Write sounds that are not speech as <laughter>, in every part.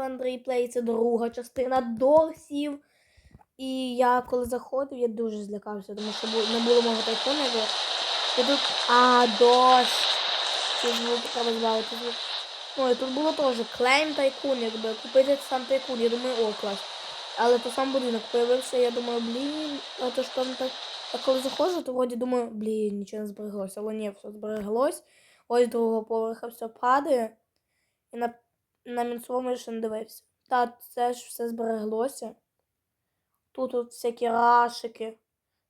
Андрій Плей, це друга частина досів. І я коли заходив, я дуже злякався, тому що не було мого тайкона. якби. І тут. А, дощ. Ці звуки треба збавити звук. Ну і тут було теж клейм тайкун, якби купити сам тайкун. Я думаю, о, клас. Але то сам будинок появився, я думаю, блін, а то ж там так. А коли заходжу, то вроді думаю, блін, нічого не збереглося. Але ні, все збереглось. Ось другого поверха все падає. І на, на мінцевому я ще не дивився. Та це ж все збереглося. Тут от всякі рашики,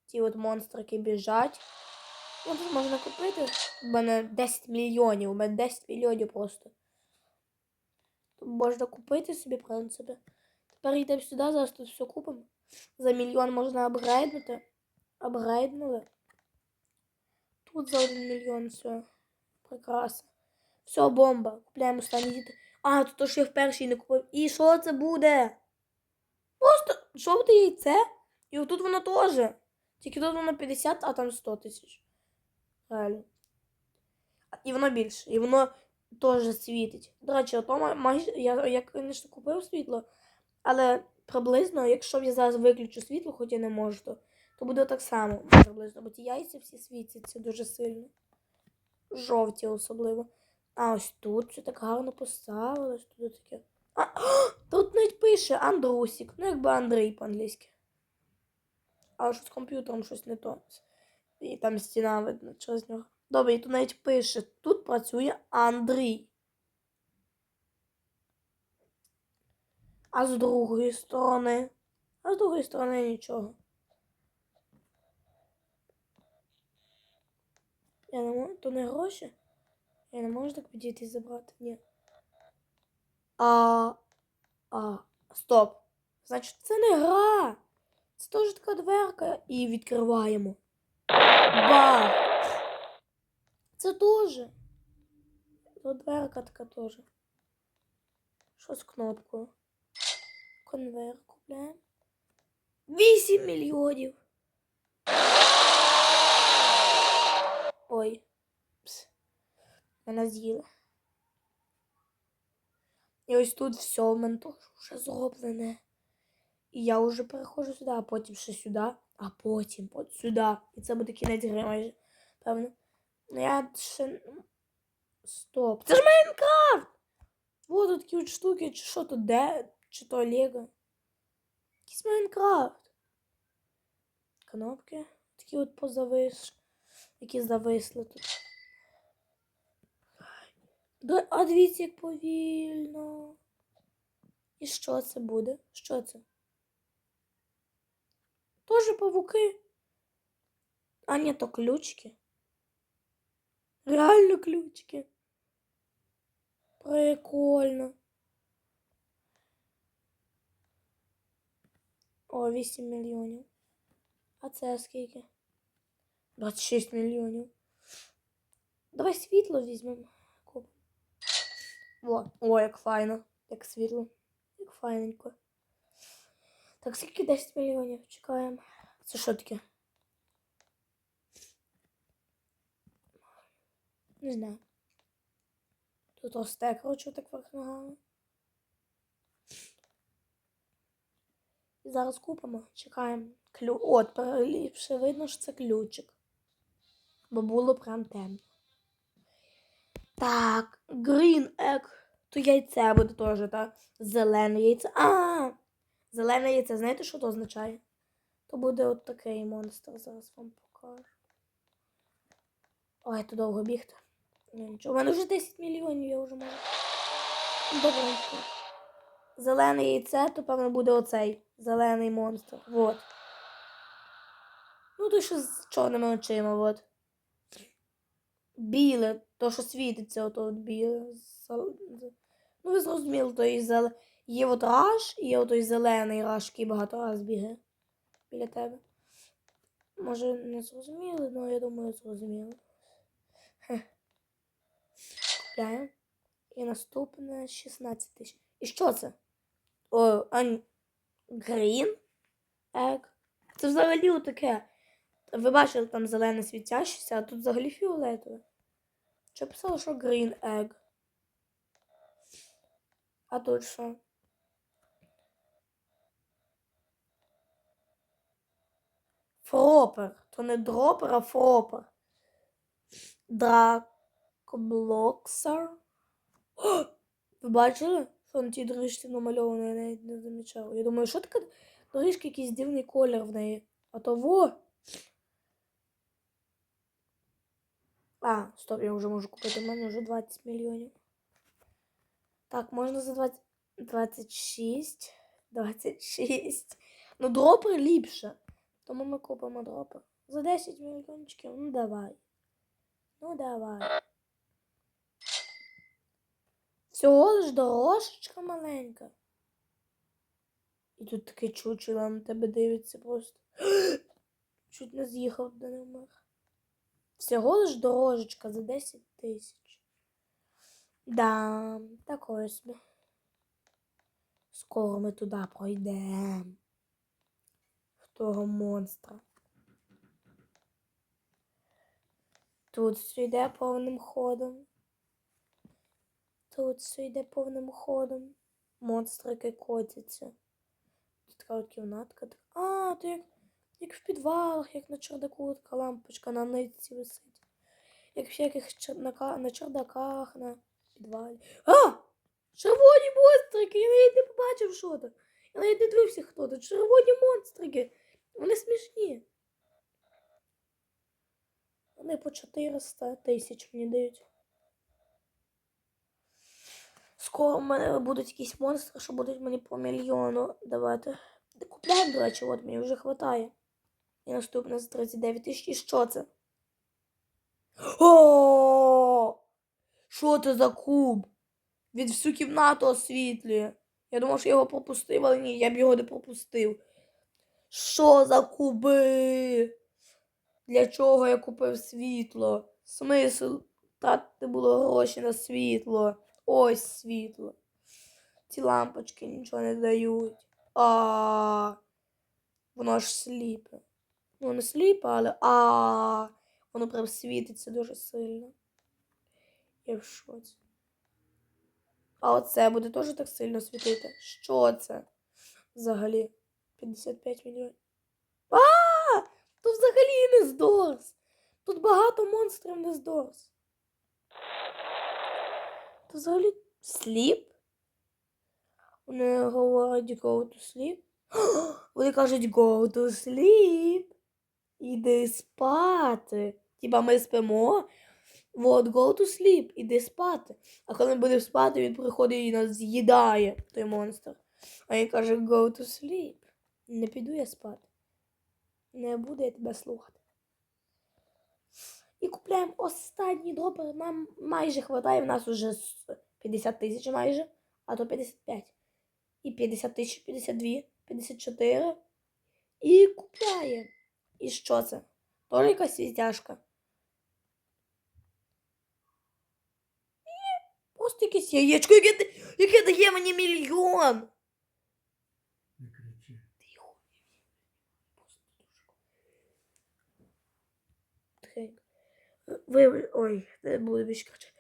ті от монстрики біжать. Ну, можна купити. У мене 10 мільйонів, у мене 10 мільйонів просто. Тут можна купити собі, в принципі. Тепер йдемо сюди, зараз тут все купимо. За мільйон можна апгрейднути. Апгрейднули. Тут за один мільйон все. Прекрасно. Все, бомба. Купляємо діти. А, тут то, що я в першій не купив. І що це буде? Просто жовте яйце. І отут воно теж. Тільки тут воно 50, а там 100 тисяч. Реально. І воно більше. І воно теж світить. До речі, ото майже я, я, звісно, купив світло, але приблизно, якщо я зараз виключу світло, хоч я не можу, то, то буде так само приблизно. Бо ті яйця всі світяться дуже сильно. Жовті особливо. А ось тут все так гарно поставили. що Тут таке. А, <gasps> тут навіть пише Андрусік. Ну, якби Андрій по-англійськи. А що з комп'ютером щось не то. І там стіна видно через нього. Добре, і тут навіть пише, тут працює Андрій. А з другої сторони. А з другої сторони нічого. Я не можу, то не гроші? Я не можу так підійти і забрати. Ні. А. А. Стоп. Значить, це не гра. Це теж така дверка. І відкриваємо. Ба! Це теж. Це дверка така теж. Що з кнопкою? Конвейер купляємо. 8 мільйонів. Ой. Мене з'їли. І ось тут все в мене теж вже зроблене. І я вже переходжу сюди, а потім ще сюди, а потім от сюди. І це буде кінець гри майже, певно. Ну я ще. Стоп. Це ж Майнкрафт! Вот такі от штуки, чи що то де, чи то Лего. Якийсь Майнкрафт. Кнопки. Такі от позавис. Які зависли тут. А дивіться, як повільно. І що це буде? Що це? Тоже павуки. А ні, то ключики. Реально ключики. Прикольно. О, 8 мільйонів. А це скільки? 26 мільйонів. Давай світло візьмемо. О, о, як файно. Як світло. Як файненько. Так, скільки 10 мільйонів? Чекаємо. Це що таке? Не знаю. Тут росте, коротше, так вверх ногами. І зараз купимо, чекаємо. Клю... О, тепер ліпше видно, що це ключик. Бо було прям темно. Так, green egg. То яйце буде теж, так? Зелене яйце. А! Зелене яйце, знаєте, що то означає? То буде от такий монстр, зараз вам покажу. Ой, то довго бігти. Ну, нічого. У мене вже 10 мільйонів, я вже можу. Добренько. Зелене яйце, то певно буде оцей зелений монстр. Вот. Ну, той, що з чорними очима, от. Біле, то, що світиться, ото от біле. Ну, ви зрозуміли, то і зеле... Є от раш, і є отой зелений раш, який багато раз бігає біля тебе. Може, не зрозуміли, але я думаю, зрозуміли. Купляємо. І наступне 16 тисяч. І що це? О. Green Egg. Це взагалі таке. Ви бачили там зелене світящеся, а тут взагалі фіолетове. Чи писало, що green egg? А тут що? Фропер. То не дропер, а фропер. Дракоблоксар. О! Ви бачили? Що на тій доріжці намальовано, я навіть не замічав. Я думаю, що таке доріжка якийсь дивний колір в неї. А то во! А, стоп, я вже можу купити. У мене вже 20 мільйонів. Так, можна за 20... 26. 26. Ну, дропер ліпше. Тому ми купимо дропер. За 10 мільйончиків. Ну давай. Ну давай. Всього лиш дорожечка маленька. І тут таке чучело на тебе дивиться просто. <gasps> Чуть не з'їхав до вмер. Всього лиш дорожечка за 10 тисяч. Да, такое собі. Скоро ми туди пройдемо. В того монстра. Тут все йде повним ходом. Тут все йде повним ходом. Монстрики котяться. Тут така от кімнатка. А, то як, як в підвалах, як на чердаку така лампочка на нитці висить. Як в всяких чердака, на чердаках, на підвалі. А! Червоні монстрики! Я навіть не побачив, що то. Я навіть не дивився, хто то. Червоні монстрики. Вони смішні. Вони по 400 тисяч мені дають. Скоро в мене будуть якісь монстри, що будуть мені по мільйону давати. Купляємо, до речі, от мені вже вистачає. І наступне за 39 тисяч. І що це? О! Що це за куб? Він всю кімнату освітлює. Я думав, що його пропустив, але ні, я б його не пропустив. Що за куби? Для чого я купив світло? Смисл тратити було гроші на світло. Ось світло. Ці лампочки нічого не дають. А воно ж сліпе. Не сліпе, але а воно прям світиться дуже сильно. Я в шоці. А оце буде теж так сильно світити. Що це? Взагалі? 55 мільйонів. А! Тут взагалі не здорс. Тут багато монстрів не здорс. Тут взагалі сліп. Вони говорять go to sleep. <gasps> Вони кажуть go to sleep. Іди спати. Типа ми спимо. Вот, go to sleep, іди спати. А коли ми будемо спати, він приходить і нас з'їдає, той монстр. А він каже go to sleep. Не піду я спати. Не буду я тебе слухати. І купляємо останній дропер. Нам майже хватає. В нас уже 50 тисяч майже, а то 55. І 50 тисяч, 52, 54. І купляємо. І що це? Тоже якась світяшка. Просто якесь яєчко, яке, яке дає мені мільйон. Ви, ой, не буду більше кричати.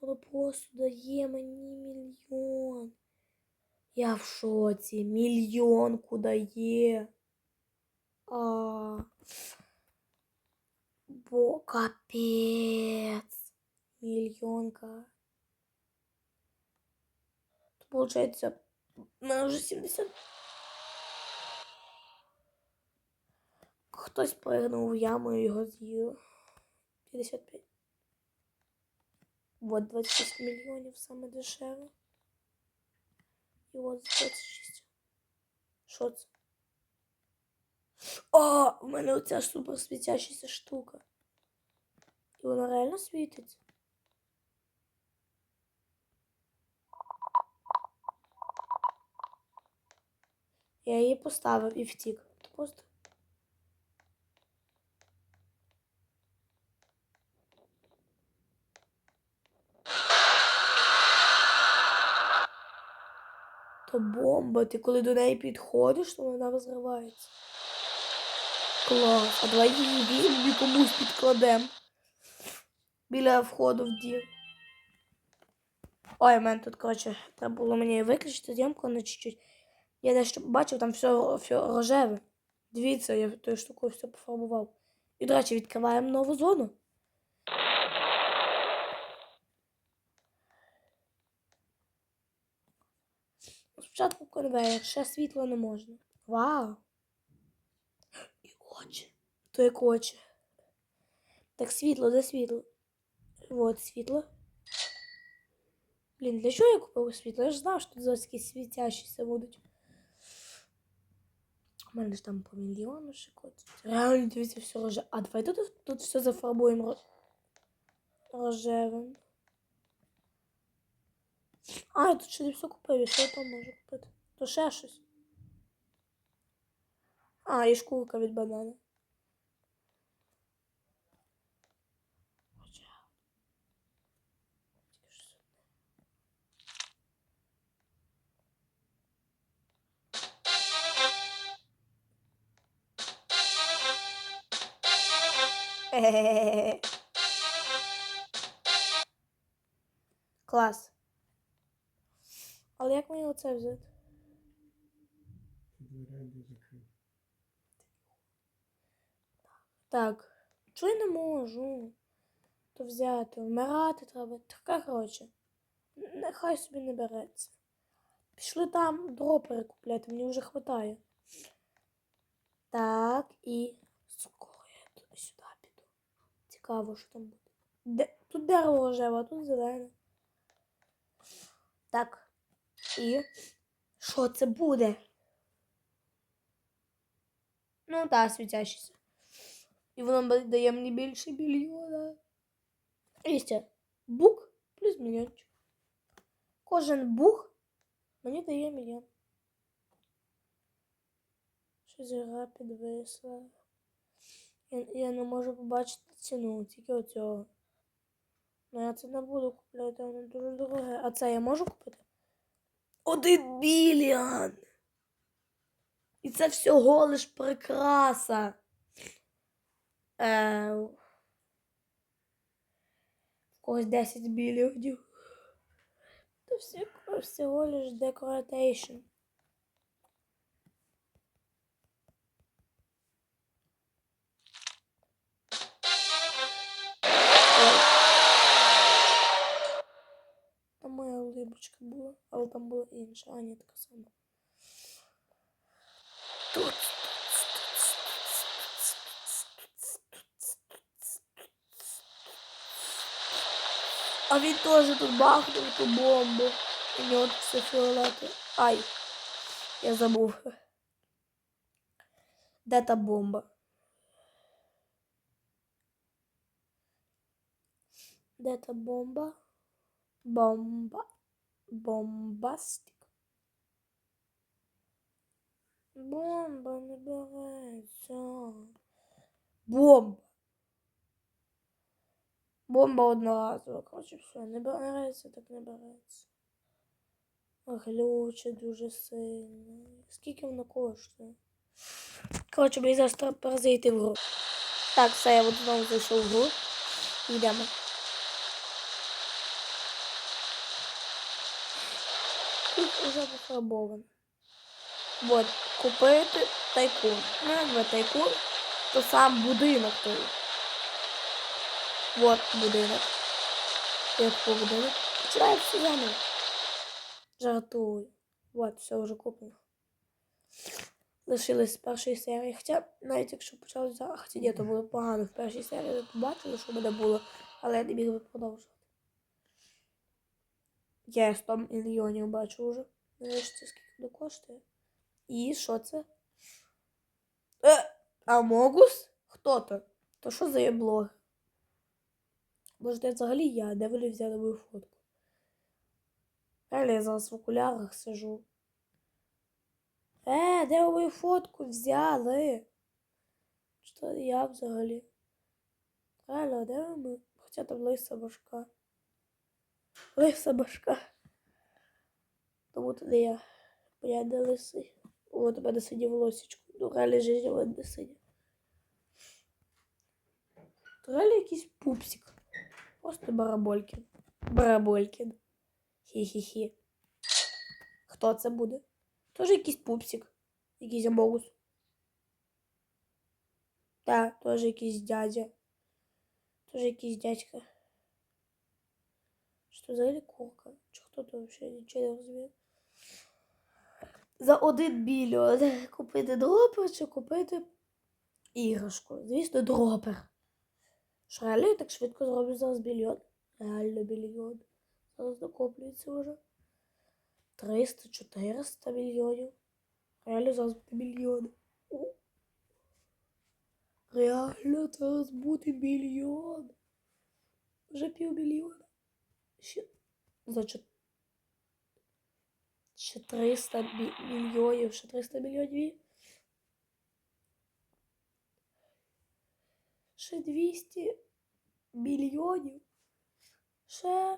Воно просто дає мені мільйон. Я в шоці. Мільйонку дає. А. Бо капець. Мільйонка. То получается, у мене вже 70. Хтось пригнув в яму і його з'їв. 55. Вот 26 мільйонів саме дешеве. І от 26. Що це? О, у мене оця супер світящася штука. І вона реально світить. Я її поставив і втік. Просто. То бомба, ти коли до неї підходиш, то вона розривається. Клас. А давай її візьмемо і комусь підкладемо. Біля входу в дім. Ой, у мене тут, коротше, треба було мені виключити зйомку на чуть-чуть. Я дещо бачив, там все, все рожеве. Дивіться, я тою штукою все пофарбував. І, до речі, відкриваємо нову зону. Спочатку конвейер, ще світло не можна. Вау! То як очі. Так світло, де світло? Вот світло. Блін, для чого я купив світло? Я ж знав, що тут якісь світящіся будуть. У мене ж там по мільйону ще котить. Реально, дивіться, все роже. А давай тут, тут все зафарбуємо ро- рожевим. А, я тут ще не все купив, і що я там можу купити? То ще щось. А, і шкурка від банана. <laughs> Клас. Але як мені оце взяти? Так. Чого я не можу? То взяти, вмирати треба. Така, коротше. Нехай собі не береться. Пішли там дроп перекупляти, мені вже хватає. Так, і скоро я туди сюди. Цікаво, що там буде. Де... Тут дерево рожеве, а тут зелене. Так. І що це буде? Ну, так, світящийся. І воно ба- дає мені більше мільйона. І ще бук плюс мільйончик. Кожен бух мені дає мільйон. Щось гра підвисла. Я, я не можу побачити ціну, тільки оцього. Ну, я це не буду купляти, воно дуже дороге. А це я можу купити? Один мільйон! І це всього лиш прикраса. Е, в когось 10 мільйонів. Це всього лиш декоратейшн. Була, але там була інша, а ні, така сама. Тут. А він теж тут бахнув ту бомбу. В нього тут все фіолетове. Ай, я забув. Де та бомба? Де та бомба? Бомба. Бомбастик. Бомба не береться. Бомба. Бомба одноразова. Коротше, все, не береться, так не береться. Глюче дуже сильно. Скільки воно коштує? Коротше, мені зараз треба перезайти в гру. Так, все, я от знову зайшов в гру. Йдемо. Тут уже пофарбовано. Вот, купити тайкун. Ну, якби тайкун, то сам будинок той. Вот будинок. Я купив будинок. Починаю все заново. Жартую. Вот, все вже куплено. Лишилось з першої серії. Хоча, навіть якщо почали за. Хоча ні, то було погано в першій серії. Ви побачили, що в мене було, але я не міг би продовжувати. Я 100 мільйонів бачу вже. Нарешті скільки воно коштує. І що це? Е, Амогус? Хто то? То що за єблог? Може, це взагалі я, де вони взяли мою фотку? Реально, я зараз в окулярах сижу. Е, де ви мою фотку взяли? Що я взагалі? Реально, а де ми? Хоча там лиса башка. Лиса башка. Тому то не я. Я не лисий. От у мене сині волосічку. Ну, реально життя в мене не. Реально якийсь пупсик. Просто бараболькін. Бараболькін. Хі-хі-хі. Хто це буде? Тоже якийсь пупсик. Якийсь амогус. Так, теж якийсь дядя. Теж якийсь дядька. Що взагалі курка? Чи хто то взагалі нічого не розуміє? За один мільйон купити дропер чи купити іграшку. Звісно, дропер. Що реально я так швидко зроблю зараз мільйон? Реально мільйон. Зараз накоплюється вже. 300-400 мільйонів. Реально зараз буде мільйон. Реально зараз буде мільйон. Вже півмільйона. Ще за чот- ще 300 мі- мільйонів, ще 300 мільйонів. Ще 200 мільйонів. Ще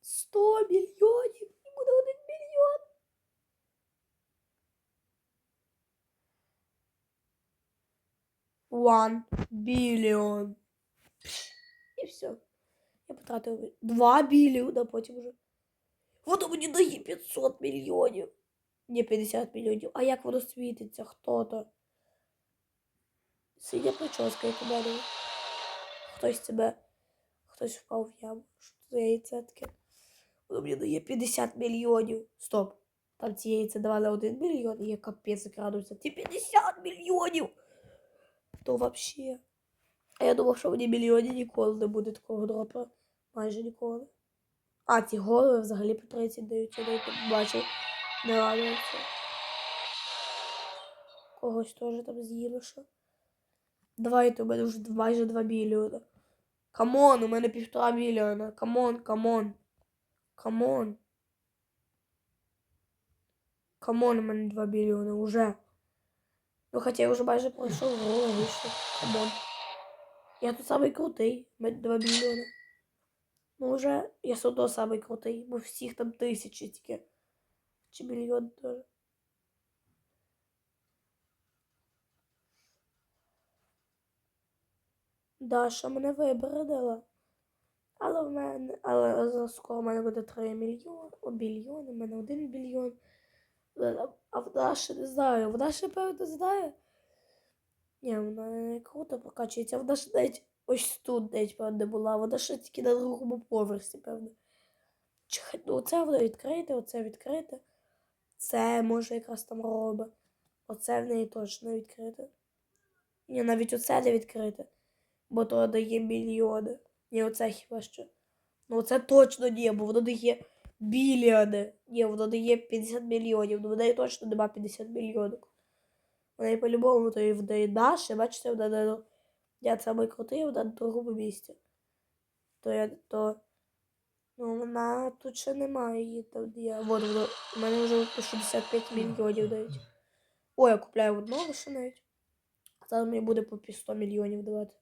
100 мільйонів. І буде 1 мільйон. One billion. І все. Я потратив 2 мільйона, потім вже. Воно мені дає 500 мільйонів. Не 50 мільйонів. А як воно світиться? Хто то? Синя прическа, як у мене. Хтось тебе. Хтось впав в яму. Що це яйце таке? Воно мені дає 50 мільйонів. Стоп. Там ці яйця давали 1 мільйон, і я капець крадуся. Ті 50 мільйонів! То вообще. А я думав, що мені мільйонів ніколи не буде такого дропа. Майже ніколи. А, ці голови взагалі по 30 дають, я не бачив. Не радується. Когось теж там з'їли що. Давайте, у мене вже майже 2 мільйона. Камон, у мене півтора мільйона. Камон, камон. Камон. Камон, у мене 2 мільйони уже. Ну, хоча я вже майже пройшов вийшов. Камон. Я тут самий крутий, у мене 2 мільйони. Ну, вже я одно самий крутий, бо всіх там тисячі тільки. Чи мільйон теж. Даша мене вибрадила. Але в мене, але скоро в мене буде 3 мільйони, о, мільйони, в мене 1 мільйон. Е, А в Даші не знаю. В Даші, певно, знає. Ні, вона не круто прокачується. Вона ж навіть ось тут навіть, певно, була. Вона ще тільки на другому поверсі, певно. Чи- Ну, оце воно відкрите, оце відкрите. Це може якраз там робить. Оце в неї точно відкрите. Ні, навіть оце не відкрите. Бо то дає мільйони. Ні, оце хіба що. Ну оце точно ні, бо воно дає біліони. Ні, воно дає 50 мільйонів. Ну в неї точно нема 50 мільйонів. В неї по-любому то і в наше, бачите, вона не я самий крутий, на другому місці. То я то. Ну, вона тут ще немає її там, я. Вот воно. У мене вже по 65 мільйонів навіть. О, я купляю одного ще навіть. А зараз мені буде по 100 мільйонів давати.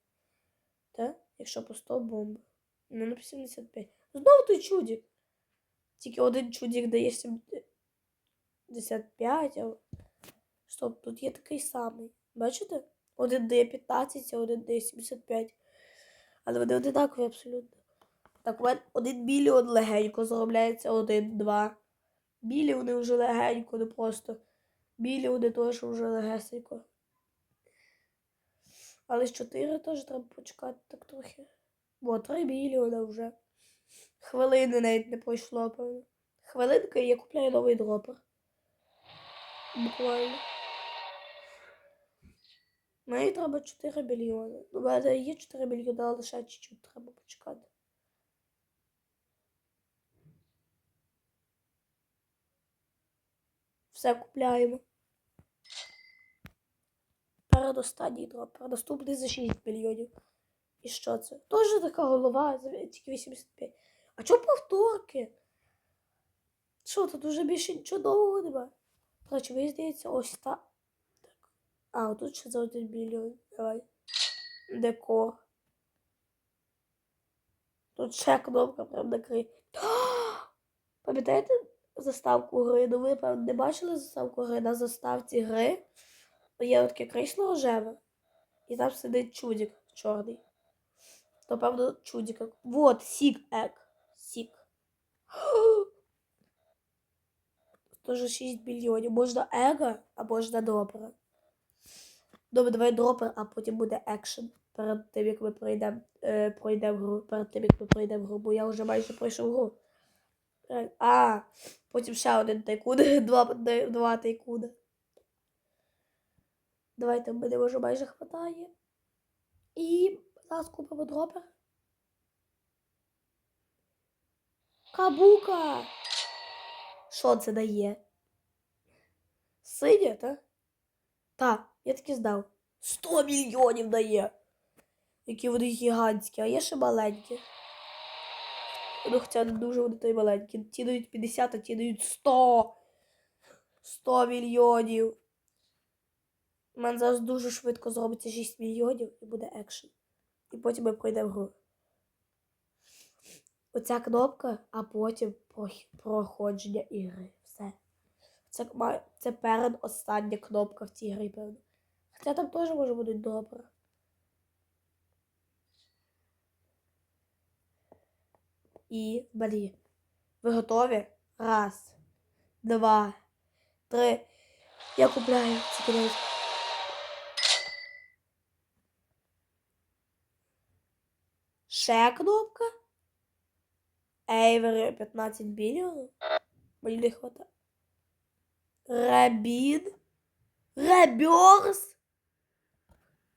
Та? Якщо по 100 бомби. Ну, на 75. Знову той чудик. Тільки один чудик дає 75, а... Стоп, тут є такий самий. Бачите? Один дає 15, а один дає 75. Але вони одинакові абсолютно. Так, у мене один мільйон легенько заробляється, один, два. Білі вони вже легенько, не просто. Білі вони теж вже легесенько. Але з 4 теж треба почекати так трохи. Бо 3 мільйона вже. Хвилини навіть не пройшло, певно. Хвилинка і я купляю новий дропер. Буквально. Мені треба 4 мільйони. У мене є 4 мільйони, але лише чуть-чуть треба почекати. Все купляємо. Передостанній дропер. Наступний за 6 мільйонів. І що це? Тоже така голова, тільки 85. А чого повторки? Що, тут уже більше нічого нового нема? Коротше, мені здається, ось та. Так. А, тут ще за 1 мільйон. Давай. Декор. Тут ще кнопка прям накриє. <gasps> Пам'ятаєте заставку гри? Ну ви, певно, не бачили заставку гри? На заставці гри є таке крісло рожеве. І там сидить чудик чорний. То, певно, чудик. Вот, сік ек. Сік. <gasps> Тоже 6 мільйонів. Можна ега, а можна добре. Добре, давай дропер, а потім буде екшен. Перед тим, як ми пройдемо е, пройдем гру. Перед тим, як ми пройдемо гру, бо я вже майже пройшов гру. Е, А, потім ще один тайкун, <laughs> два, два тайкуна. Давайте мене вже майже хватає. І зараз купимо дропер. Кабука! Що це дає? Синя, так? Та, я таки здав. 100 мільйонів дає. Які вони гігантські, а є ще маленькі. Ну, хоча не дуже вони той маленькі. Ті дають 50, а ті дають 100. 100 мільйонів. У мене зараз дуже швидко зробиться 6 мільйонів і буде екшен. І потім ми пройдемо гру. Оця кнопка, а потім проходження ігри. Все. Це, це перед остання кнопка в цій грі, певно. Хоча там теж може бути добре. І далі. Ви готові? Раз, два, три. Я купляю ці кінець. Ще кнопка. Ейвері 15 мільйонів. Мені не хватає. Рабін. Реберс.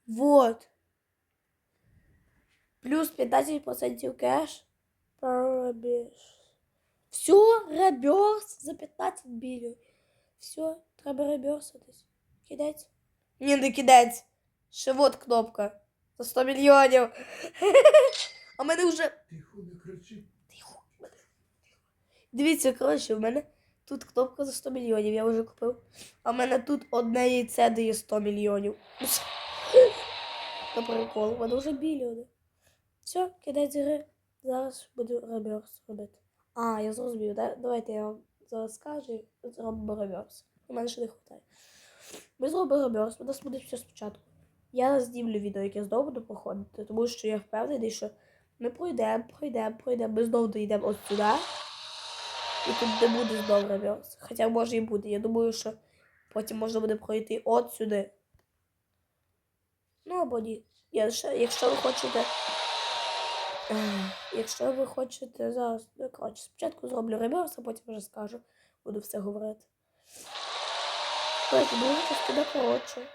Вот. Плюс 15% кеш. Реберс. Все, реберс за 15 мільйонів. Все, треба реберситись. Кидать? Ні, не кидать. Ще вот кнопка. За 100 мільйонів. <laughs> А мене вже Тихо, не кричи. Тихо. Дивіться, коротше, в мене тут кнопка за 100 мільйонів, я вже купив. А в мене тут одне яйце дає 100 мільйонів. Та прикол, в мене вже мільйони. Все, кидай з гри. Зараз буду реверс робити. А, я зрозумів, да? давайте я вам зараз скажу зробимо реверс. У мене ще не вистачає. Ми зробимо реверс, у нас буде все спочатку. Я знімлю відео, яке знову буду проходити, тому що я впевнений, що ми пройдемо, пройдемо, пройдемо. Ми знову дійдемо от сюди. І тут не буде знову реверс. Хоча може і буде. Я думаю, що потім можна буде пройти от сюди. Ну або ні. Якщо ви хочете. Якщо ви хочете зараз. Ну, коротше, спочатку зроблю реверс, а потім вже скажу. Буду все говорити. Дуже частина коротше.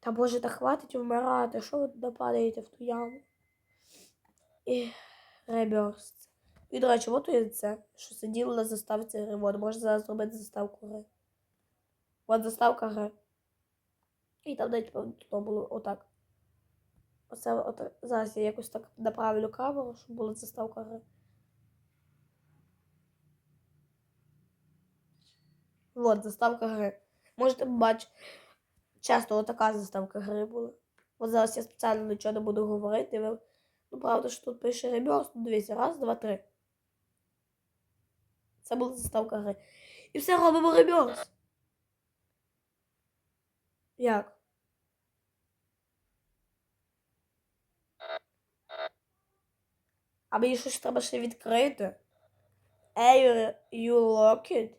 Та боже, та хватить вмирати. Що ви туди падаєте в ту яму? І реберс. І, до речі, от і це, що сиділо на заставці гри. От, можна зараз зробити заставку гри. От заставка гри. І там навіть певно то було отак. Оце отак. Зараз я якось так направлю камеру, щоб була заставка гри. От, заставка гри. Можете побачити. Часто отака заставка гри була. От зараз я спеціально нічого не буду говорити. Ви... Ну, правда, що тут пише реберс. Ну, дивіться, раз, два, три. Це була заставка гри. І все робимо реберс. Як? А мені щось треба ще відкрити. Ей, you lock it.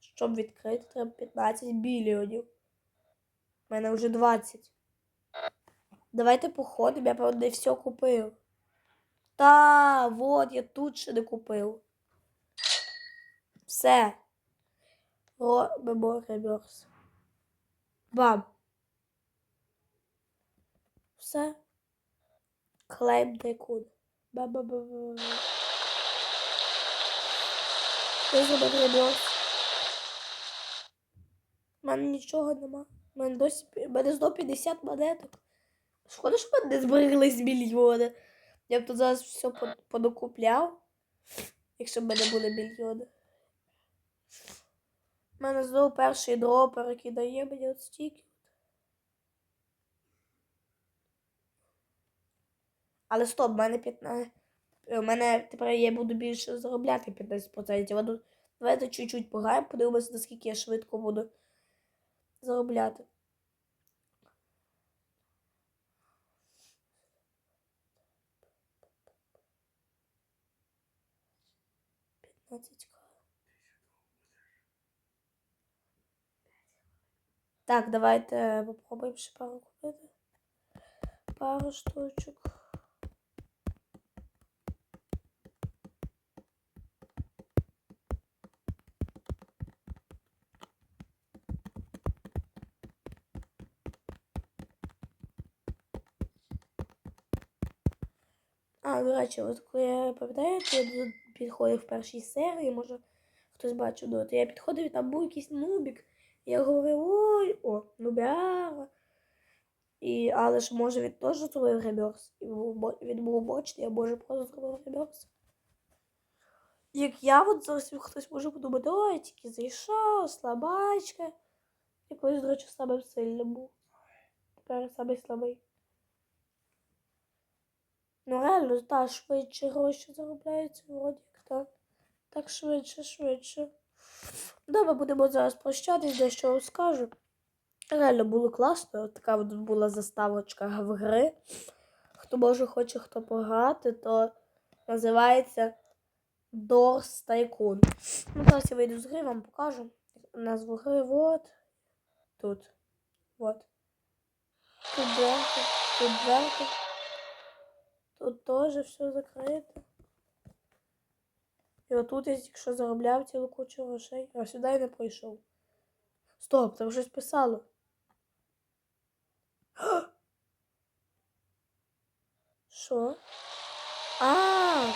Щоб відкрити, треба 15 мільйонів. У мене вже 20. Давайте походимо, я певно не все купив. Та, вот, я тут ще не купив. Все. Робимо реверс. Бам. Все. Клейм тайкун. Ба-ба-ба-ба. Я реверс. У мене нічого нема. У мене досі у мене 150 монеток. Шкода, що в мене не збереглись мільйони. Я б тут зараз все по- понакупляв, якщо б мене були мільйони. У мене знову перший дропер, який дає мені от стільки. Але стоп, в мене 15. У мене тепер я буду більше заробляти 15%. А ну, Давайте чуть-чуть пограємо, подивимося, наскільки я швидко буду заробляти. Так, давайте попробуємо ще пару купити. Пару штучок. От коли я пам'ятаєте, я підходив в першій серії, може хтось бачив, то я підходив, і там був якийсь нубік. Я говорив, ой, о, нубяра. І, але ж може він теж зробив реберс. І він був бочний, а може просто зробив реберс. Як я от зараз хтось може подумати, ой, тільки зайшов, слабачка. І колись, до речі, самим сильним був. Тепер самий слабий. Ну реально, та швидше гроші заробляються, вроді як так. Так швидше, швидше. Добре, будемо зараз прощатись, дещо розкажу. Реально було класно. Така от була заставочка в гри. Хто може хоче хто пограти, то називається Doors Tycoon. Ну, зараз я вийду з гри, вам покажу. Назву гри вот. Тут. Вот. Тут дверка, тут дверка. Тут теж все закрито. І отут я тільки що заробляв цілу кучу грошей, а сюди не прийшов. Стоп, там щось писало. <gasps> Що? А,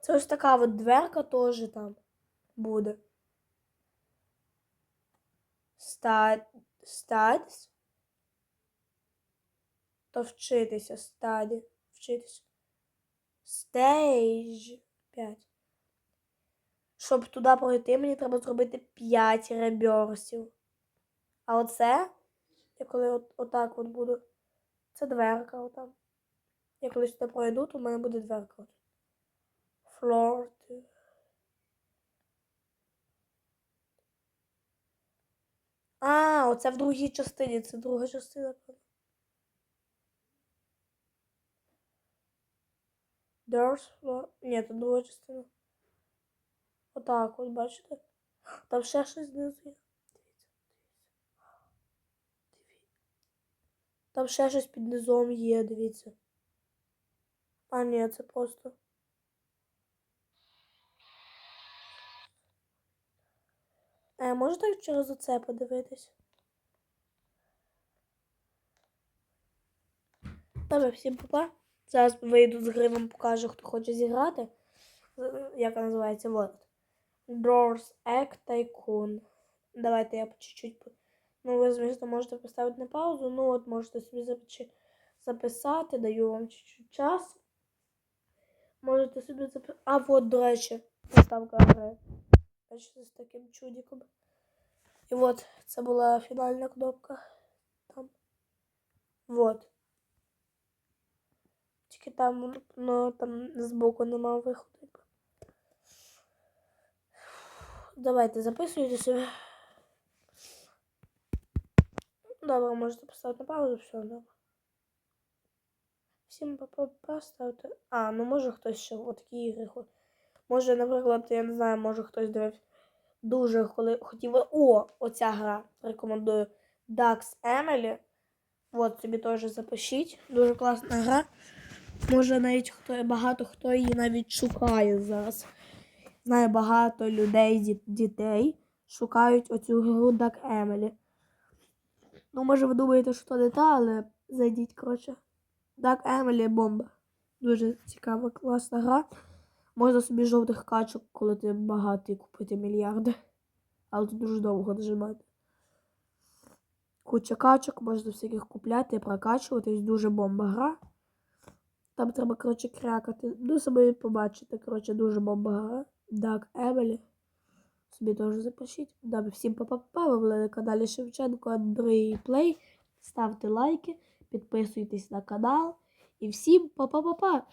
це ось така от дверка теж там буде. Ста... Стадіс? То вчитися, стаді. Вчитися. Стейдж 5. Щоб туди пройти, мені треба зробити 5 реберсів. А оце, я коли от, отак от буду, це дверка отам. Я коли сюди пройду, то в мене буде дверка. Two. А, оце в другій частині. Це друга частина. Doors floor. Ні, це друга. Отак, от бачите? Там ще щось знизу є. Там ще щось під низом є, дивіться. А, ні, це просто. А може так через оце подивитись? Добре, всім папа. Зараз вийду з гри, вам покажу, хто хоче зіграти. Як називається? Вот. Doors Egg Tycoon. Давайте я по чуть-чуть. Ну, ви, звісно, можете поставити на паузу. Ну, от можете собі записати, даю вам чуть-чуть часу. Можете собі записати. А, от, до речі, заставка гри. Бачите, з таким чудиком. І от, це була фінальна кнопка. Там. Вот. Тільки там, ну, там збоку нема виходу. Давайте записуйте собі. Добре, можете поставити на паузу, все, добре. Всім па-па поставте. А, ну може хтось ще в такі ігри. хо- Може, наприклад, я не знаю, може хтось дивився. Дуже коли хотів. О, оця гра. Рекомендую. Dax Emily. От собі теж запишіть. Дуже класна гра. Може навіть хто багато хто її навіть шукає зараз. Знаю багато людей, дітей шукають оцю гру Duck Emily. Ну, може, ви думаєте, що то не та, але зайдіть, коротше. Duck Emily бомба. Дуже цікава, класна гра. Можна собі жовтих качок, коли ти багатий, купити мільярди. Але тут дуже довго нажимати. Куча качок, можна всяких купляти, прокачуватись. Дуже бомба гра. Там треба, коротше, крякати. Ну, самі побачите, коротше, дуже бомба гра. Дак Емелі. Собі теж запишіть. Да, всім па-па-па. Ви були на каналі Шевченко Андрій Плей. Ставте лайки, підписуйтесь на канал. І всім па-па-па-па!